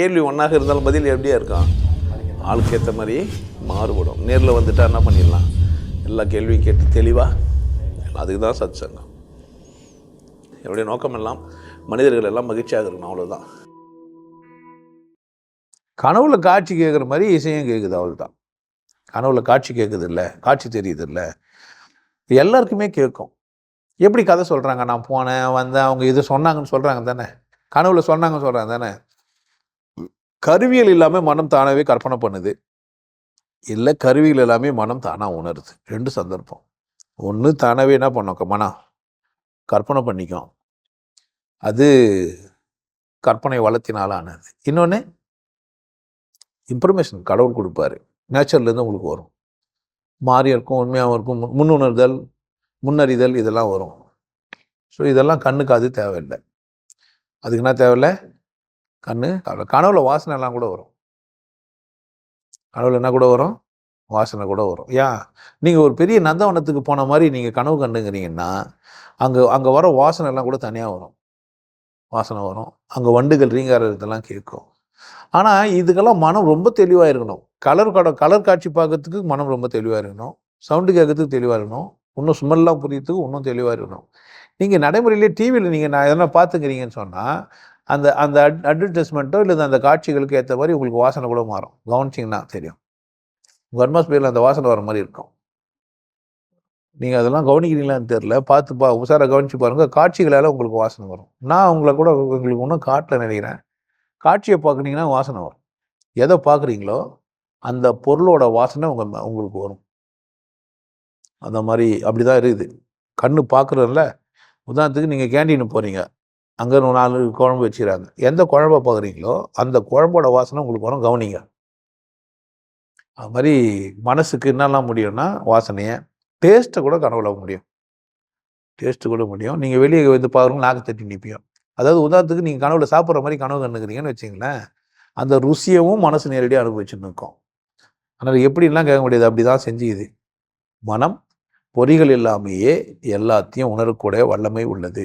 கேள்வி ஒன்றாக இருந்தாலும் பதில் எப்படியா இருக்கும்? ஆளுக்கு ஏற்ற மாதிரி மாறுபடும். நேரில் வந்துட்டால் என்ன பண்ணிடலாம்? எல்லா கேள்வியும் கேட்டு தெளிவாக அதுக்கு தான் சத் சங்கம் என்னுடைய நோக்கம் எல்லாம் மனிதர்கள் எல்லாம் மகிழ்ச்சியாக இருக்கணும் அவ்வளோதான் கனவுல காட்சி கேட்குற மாதிரி இசையும் கேட்குது அவ்வளோதான் கனவுல காட்சி கேட்குது இல்லை காட்சி தெரியுது இல்லை. எல்லாருக்குமே கேட்கும். எப்படி கதை சொல்கிறாங்க நான் போனேன் வந்தேன் அவங்க இது சொன்னாங்கன்னு சொல்கிறாங்க தானே? கனவுல சொன்னாங்கன்னு சொல்கிறாங்க தானே? கருவியல் இல்லாமல் மனம் தானாகவே கற்பனை பண்ணுது. இல்லை கருவிகள் எல்லாமே மனம் தானாக உணருது. ரெண்டு சந்தர்ப்பம். ஒன்று தானாகவே என்ன பண்ணோம்? மனம் கற்பனை பண்ணிக்கும். அது கற்பனை வளத்தினால் ஆனது. இன்னொன்று இன்ஃபர்மேஷன் கடவுள் கொடுப்பாரு. நேச்சர்லேருந்து உங்களுக்கு வரும். மாறியிருக்கும் உண்மையாகவும் இருக்கும் முன்- முன்னுணர்தல் முன்னறிதல் இதெல்லாம் வரும். ஸோ இதெல்லாம் கண்ணுக்கு அது தேவையில்லை. அதுக்கு என்ன தேவையில்லை? கண்ணு தேவையில்ல கனவுல வாசனை எல்லாம் கூட வரும். கனவுல என்ன கூட வரும்? வாசனை கூட வரும். ஏன் நீங்கள் ஒரு பெரிய நந்தவனத்துக்கு போன மாதிரி நீங்கள் கனவு கண்டுங்கிறீங்கன்னா அங்கே அங்கே வர வாசனை எல்லாம் கூட தனியாக வரும். வாசனை வரும். அங்கே வண்டுகள் ரீங்காரத்தெல்லாம் கேட்கும். ஆனால் இதுக்கெல்லாம் மனம் ரொம்ப தெளிவாக இருக்கணும். கலர் கட கலர் காட்சி பார்க்கறதுக்கு மனம் ரொம்ப தெளிவாக இருக்கணும். சவுண்டு கேட்கறதுக்கு தெளிவாக இருக்கணும். இன்னும் ஸ்மெல்லாம் புரியறதுக்கு இன்னும் தெளிவாக இருக்கணும். நீங்கள் நடைமுறையிலே டிவியில் நீங்கள் நான் எதனா பார்த்துக்கிறீங்கன்னு சொன்னால் அந்த அந்த அட் அட்வர்டைஸ்மெண்ட்டோ இல்லை அந்த காட்சிகளுக்கு ஏற்ற மாதிரி உங்களுக்கு வாசனை கூட மாறும். கவனிச்சிங்கன்னா தெரியும். உங்கள் அட்மாஸ்பியரில் அந்த வாசனை வர மாதிரி இருக்கும். நீங்கள் அதெல்லாம் கவனிக்கிறீங்களான்னு தெரில பார்த்து பா உசார கவனிச்சு பாருங்கள் காட்சிகளால் உங்களுக்கு வாசனை வரும். நான் உங்களை கூட உங்களுக்கு ஒன்றும் காட்டல நினைக்கிறேன். காட்சியை பார்க்குறீங்கன்னா வாசனை வரும். எதை பார்க்குறீங்களோ அந்த பொருளோட வாசனை உங்கள் உங்களுக்கு வரும். அந்த மாதிரி அப்படி தான் இருக்குது. கண்ணு பார்க்குறதுல உதாரணத்துக்கு நீங்கள் கேண்டீனு போகிறீங்க அங்கே நாலு குழம்பு வச்சுக்கிறாங்க. எந்த குழம்ப பார்க்குறீங்களோ அந்த குழம்போட வாசனை உங்களுக்கு வரும் கவனிங்க. அது மாதிரி மனசுக்கு என்னெல்லாம் முடியும்னா வாசனையை டேஸ்ட்டை கூட கனவுல முடியும். டேஸ்ட்டு கூட முடியும். நீங்கள் வெளியே வந்து பாருங்க நாக்கு தட்டி நிற்பியும் அதாவது உதாரணத்துக்கு நீங்கள் கனவுல சாப்பிட்ற மாதிரி கனவு கண்ணுக்குறீங்கன்னு வச்சிங்களேன் அந்த ருசியவும் மனசு நேரடியாக அனுபவிச்சுன்னு இருக்கும். அதனால் எப்படிலாம் கேட்க முடியாது? அப்படி தான் செஞ்சுக்குது. மனம் பொறிகள் இல்லாமையே எல்லாத்தையும் உணரக்கூடிய வல்லமை உள்ளது.